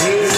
Hey.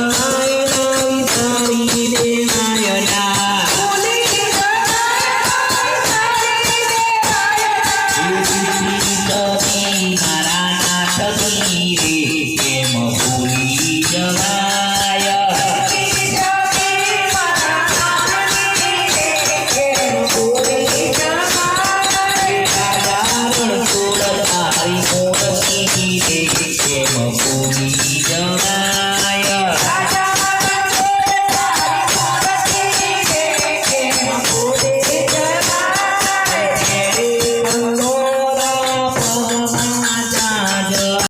Maranatha Mire